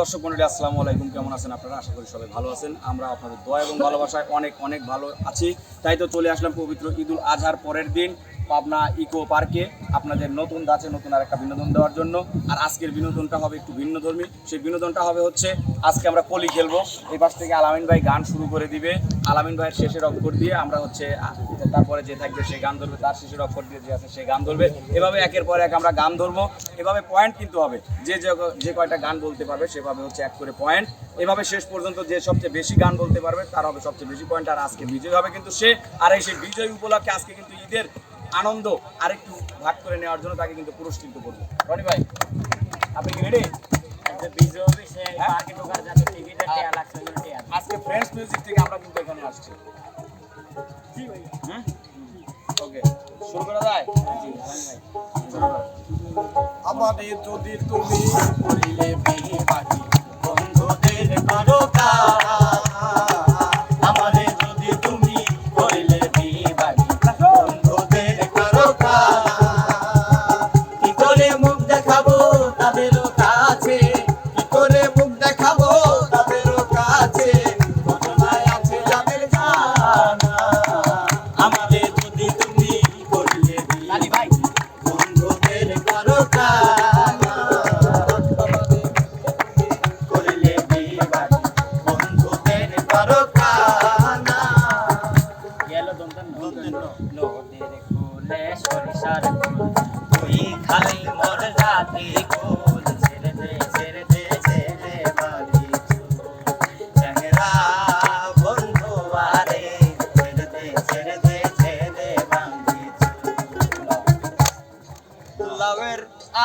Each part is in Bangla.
দর্শক মন্ডলী, আসসালামু আলাইকুম। কেমন আছেন আপনারা? আশা করি সবাই ভালো আছেন। আমরা আপনাদের দোয়া এবং ভালোবাসায় অনেক অনেক ভালো আছি। তাই তো চলে আসলাম পবিত্র ঈদুল আজহার পরের দিন। পাবনা ইকো পার্কে আপনাদের নতুন ধাঁচে নতুন আর একটা বিনোদন দেওয়ার জন্য। আর আজকের বিনোদনটা হবে একটু ভিন্নধর্মী। সেই বিনোদনটা হবে হচ্ছে, আজকে আমরা কলি খেলব। এই পাশ থেকে আলামিন ভাই গান শুরু করে দিবে। আলামিন ভাইয়ের শেষের অক্ষর দিয়ে আমরা হচ্ছে তারপরে যে থাকবে সে গান ধরবে, তার শেষের অক্ষর দিয়ে যে আছে সে গান ধরবে। এভাবে একের পর এক আমরা গান ধরবো। এভাবে পয়েন্ট কিন্তু হবে। যে যে যে কয়টা গান বলতে পারবে, সেভাবে হচ্ছে এক করে পয়েন্ট এভাবে শেষ পর্যন্ত যে সবচেয়ে বেশি গান বলতে পারবে, তার হবে সবচেয়ে বেশি পয়েন্ট আর আজকে বিজয় হবে কিন্তু সে। আর এই সেই বিজয় উপলক্ষে আজকে কিন্তু ঈদের আনন্দ আরেকটু ভাগ করে নেওয়ার জন্য তাকে কিন্তু পুরস্কৃত করব রনি ভাই আপনি কি রেডি আজকে ফ্রেন্ডস মিউজিক থেকে আমরা কিন্তু এখানে আসছি। ওকে শুরু করা যায় জি আলামিন ভাই। আমারে যদি তুমি করিলে বিয়ে বাড়ি বন্ধুদের কারা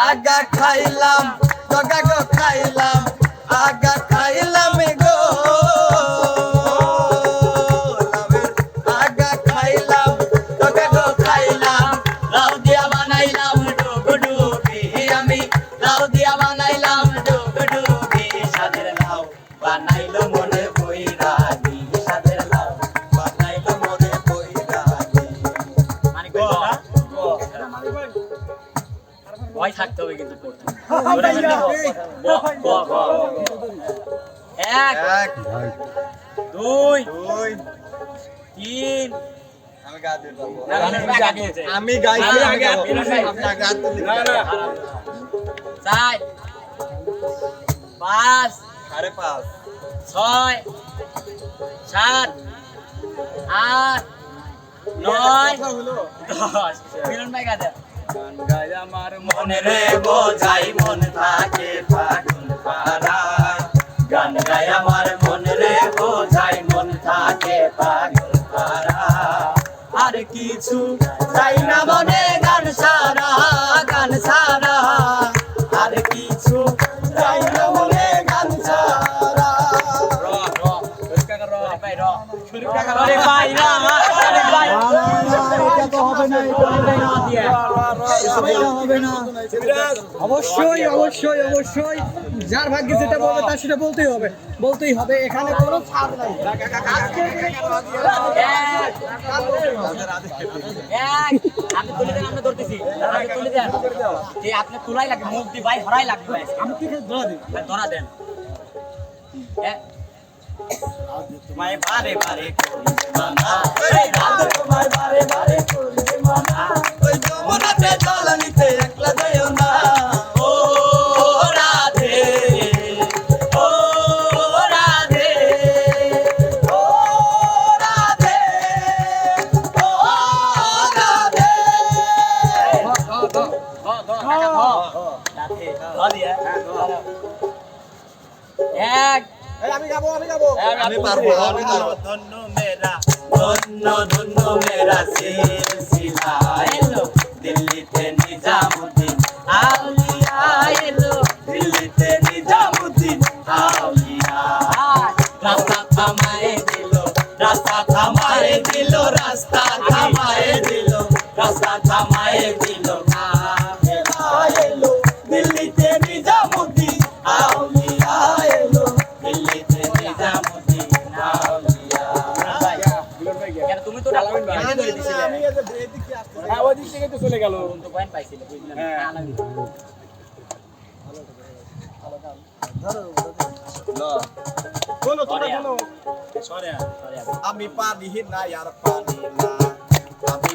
আগা খাইলাম লগা গো খাইলাম আগা খাইলাম ভয় থাকতে হবে কিন্তু এক এক দুই তিন। আমি। চার পাঁচ সাড়ে পাঁচ। ছয়, সাত, আট, নয় গান গায় আমার মনে রে বোঝাই, মন থাকে ফাগুন পাড়ায় গান গায় আমার মন রে বোঝাই, মন থাকে পাগল পাড়া। আর কিছু এটা হবে না। অবশ্যই অবশ্যই অবশ্যই। যার ভাগ্যে যেটা বলবে তার সেটা বলতেই হবে। বলতেই হবে এখানে কোনো ছাড় নাই। এক এক আপনি তুলে দেন আমরা ধরতেছি। আপনি তুলে দেন। যে আপনি তুলাই লাগবে মুখ দিয়ে ভাই হরাই লাগবে। আমি কি ধরা দিই। ধরা দেন। তোমায় বারে বারে করি মানা। তোমায় বারে বারে করি মানা। ধ ধ ধ কাকা ধ রাতে ধ দিয়া এক আমি পারব আমি পারব ধন্য মেরা ধন্য ধন্য মেরা সিলসিলা এলো দিল্লিতে নিজামুদ্দিন আউলিয়া এলো দিল্লিতে নিজামুদ্দিন আউলিয়া রাস্তা থামায়ে দিল রাস্তা থামায়ে আগে। আমি পানি না আর পানি না। আমি